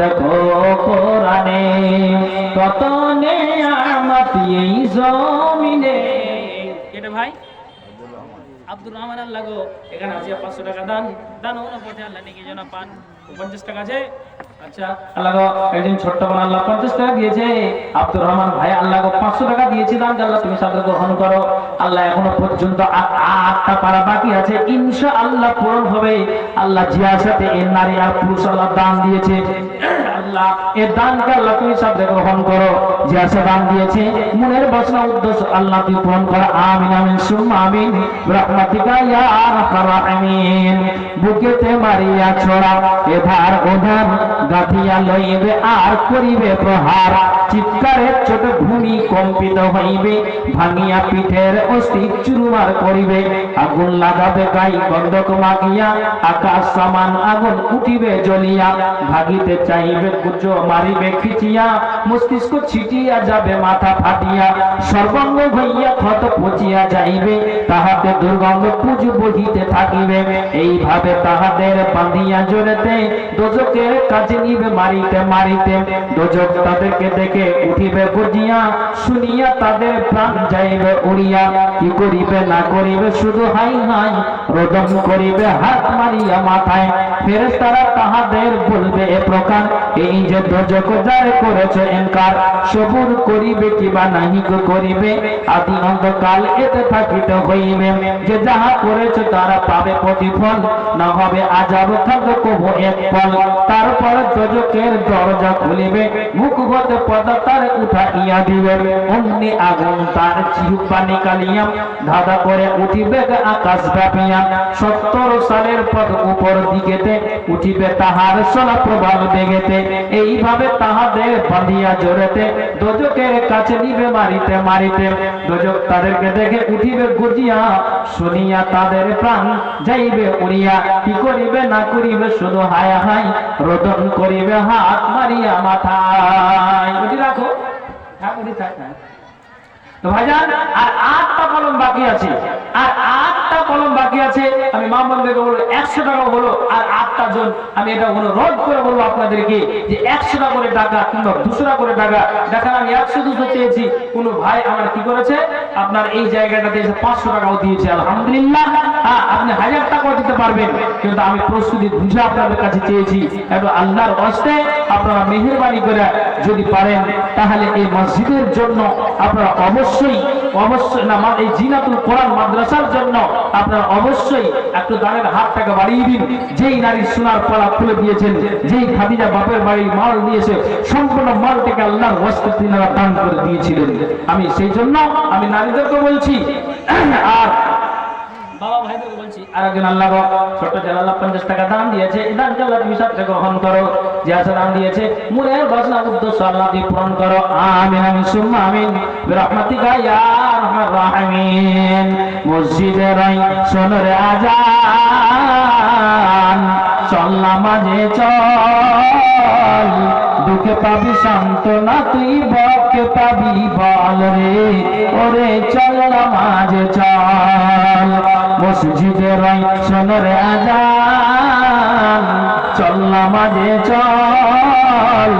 দেখো কোরআনে কত নেয়ামত এই জমিনে। কেটে ভাই? আব্দুর রহমান আল্লাহ গো, এখানে আসিয়া পাঁচশো টাকা দান। দান ওনা পথে আল্লাহ নাকি যেন পান। পঞ্চাশ টাকা আচ্ছা আল্লাহ দিয়েছে। আব্দুর রহমান ভাই গ্রহণ করো। আল্লাহ এখনও পর্যন্ত আটটা পারা আছে। ইনশা আল্লাহ পূরণ হবে। আল্লাহ জিয়ার সাথে এর নারী আর পুরুষ আল্লাহ দান দিয়েছে। আল্লাহ এর দানকে আল্লাহ তুমি সাথে গ্রহণ করো। গাঁথিয়া লইবে, আর চিৎকারে ছোট ভূমি কম্পিত হইবে, ভাঙিয়া পিঠের অস্থি করিবে। আগুন লাগাবে গাই, গন্ধক মাগিয়া, আকাশ সমান আগুন উঠিবে জ্বলিয়া। ভাগিতে চাইবে কুচ, মারিবে খিচিয়া, মস্তিষ্ক ছিটিয়া যাবে, মাথা ফাটিয়া সর্বাঙ্গ হইয়া ক্ষত পচিয়া যাইবে, তাহাতে দুর্গন্ধ পুজ বহিতে থাকিবে। এইভাবে তাহাদের বাঁধিয়া জোরেতে দোজকের কাছে নিবে, মারিতে মারিতে দোজক তাদেরকে দেখে উঠিবে গজিয়া শুনিয়া তাদের প্রাণ যাইবে উড়িয়া। কি করিবে, না করিবে, শুধু হাই হাই রোদন করিবে, হাত মারিয়া মাথায়। ফেরেশতারা তাহাদের বলবে, এ প্রকার, এই যে দোজক যার করেছে এনকার সবুর করিবে কিবা নাহি করিবে? আদি অন্ধকাল এতে থাকিতে হইবে। যে যাহা করেছে তারা পাবে প্রতিফল, না হবে আজাব থাকবে কবু এক ফল। তারপর দোজকের দরজা খুলিবে, মুখ হতে পদা তার উঠাইয়া দিবে। অমনি আগুন তার চিহুপা নিকালিয়া ধাঁধা করে উঠিবে আকাশ ব্যাপিয়া। সত্তর সালের পদ উপর দিকেতে উঠিবে তাহার সোলা প্রভাব বেগেতে। এইভাবে তাহাদের বাঁধিয়া জোরেতে দোজকের কাছে নিবে মারিতে মারিতে। দোজক তাদেরকে দেখে উঠিবে গজিয়া, শুনিয়া তাদের প্রাণ যাইবে উড়িয়া। কি করিবে, না করিবে, শুধু হায় হাই রোদন করিবে, হাত মারিয়া মাথায়। ওটি রাখো। হ্যাঁ ওটি থাক তো ভাইজান, আর আটটা কলম বাকি আছে? আর আটটা কলম বাকি আছে, আমি মা বন্ধুকে বলব একশো টাকা হলো আর আটটা জন, আমি এটা অনুরোধ করে বলব আপনাদেরকে যে একশো টাকা করে টাকা কিংবা দুশো টাকা করে টাকা, দেখেন আমি একশো দুশো চেয়েছি, কোন ভাই আমার কি করেছে? আপনার এই জায়গাটাতে এসে পাঁচশো টাকাও দিয়েছে, আলহামদুলিল্লাহ। হ্যাঁ আপনি হাজার টাকাও দিতে পারবেন, কিন্তু আমি প্রস্তুতি বুঝে আপনাদের কাছে চেয়েছি একটু আল্লাহর হস্তে আপনারা মেহরবানি করে যদি পারেন, তাহলে এই মসজিদের জন্য আপনারা অবশ্যই অবশ্যই না এই জিনাতুল কোরআন মাদ্রাসার জন্য আপনারা অবশ্যই একটু দানের হাতটাকে বাড়িয়ে দিন। যেই নারী সোনার পলা খুলে দিয়েছেন, যেই খাদিজা বাপের বাড়ির মাল দিয়েছে সম্পূর্ণ মাল থেকে আল্লাহর তিনারা দান করে দিয়েছিলেন। আমি সেই জন্য আমি নারীদেরকে বলছি, আর বাবা ভাইদেরকে বলছি আর একজন আল্লাহ গো, ছোট্ট জালাল্লাহ পঞ্চাশ টাকা দান দিয়েছে এই সাথে গ্রহণ করো যে দান দিয়েছে বাসনা উদ্দেশ্য আল্লাহ দিয়ে পূরণ করো আমিন সুম্মা আমিন মসজিদে রাই আজান চল দুঃখে পাবি সান্ত্বনা তুই বকে পাবি বল রে ওরে চল নামাজে চল। মসজিদে রাই সোনরে আজান চল নামাজে চল।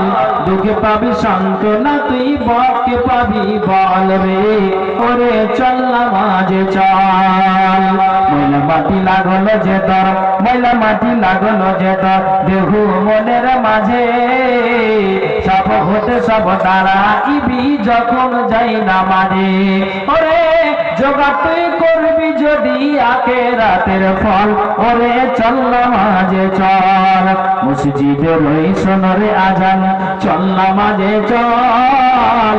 দুঃখে পাবি, সান্ত্বনা তুই, বকে পাবি, বল রে। ওরে চল নামাজে চল। ময়লা মাটি লাগল যে তোর ময়লা মাটি লাগল যে তোর দেহু মনের মাঝে। হতে সব তারা ইবি যখন যাই না মানে ওরে জোগা তুই করবি যদি আকে রাতের ফল, ওরে চল মাঝে চল। মসজিদে রই সোনরে আজান, চল মাঝে চল।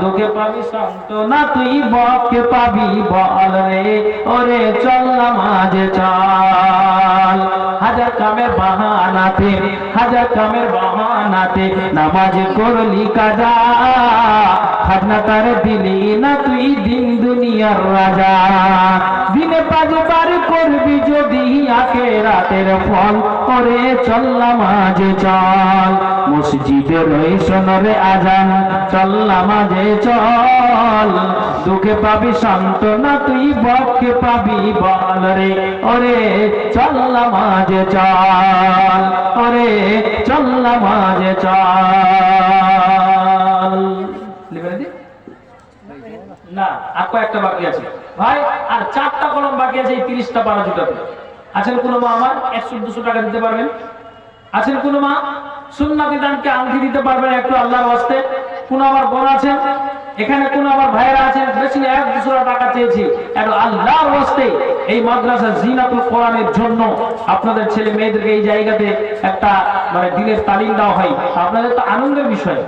দুঃখে পাবি, সান্ত্বনা তুই বকে পাবি বল রে, ওরে চল মাঝে চল। কামের বাহানাতে, হাজার কামের বাহানাতে নামাজ করলি কাজা। খাজনা তার দিলি না তুই দিন দুনিয়ার রাজা। দিনে পাঁচবার করবি যদি আখে রাতের ফল করে চললাম আজ চল। মসজিদে রয়ে সোনরে আজান। চললাম আজ চল। দুঃখে পাবি, সান্ত্বনা তুই বককে পাবি বল রে। ওরে চললাম আজ চল। কয়েকটা বাকি আছে। ভাই, আর চারটা কলম বাকি আছে এই তিরিশটা পারা জুটাতে আছেন কোনো মা আমার? একশো দুশো টাকা দিতে পারবেন? আছেন কোনো মা? সুন্নাতি দানকে আংটি দিতে পারবেন একটু আল্লাহর কোন আমার বোন আছেন? এখানে কোন আমার ভাইয়েরা আছেন? বেশি এক টাকা চেয়েছি। একটু আল্লাহর এই মাদ্রাসা জিনাতুল কোরআনের জন্য আপনাদের ছেলে মেয়েদেরকে এই জায়গাতে একটা মানে দিনের তালিম দেওয়া হয়। আপনাদের তো আনন্দের বিষয়।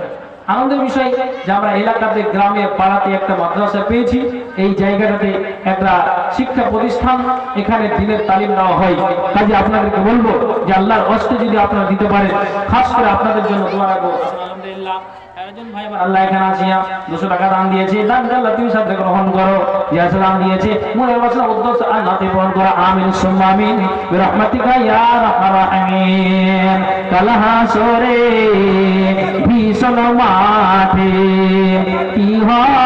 আনন্দের বিষয় যে আমরা এলাকাতে গ্রামে পাড়াতে একটা মাদ্রাসা পেয়েছি। এই জায়গাটাতে একটা শিক্ষা প্রতিষ্ঠান এখানে দিনের তালিম দেওয়া হয়। কাজে আপনাদেরকে বলব যে আল্লাহর অস্তে যদি আপনারা দিতে পারেন খাস করে আপনাদের জন্য দোয়া রাখব। আলহামদুলিল্লাহ। একজন ভাই আল্লাহ এখানে আছি দুশো টাকা দান দিয়েছে। দান আল্লাহ তুমি সাথে গ্রহণ করো। ইয়া সালাম দিয়েছে। মনে বসে উদ্দেশ্য আল্লাহ তুমি গ্রহণ করো। আমিন সুম্মা আমিন। বিরহমাতিকা ইয়া রাহমার রাহিমিন কালহা সরে ভীষণ মাঠে কি হয়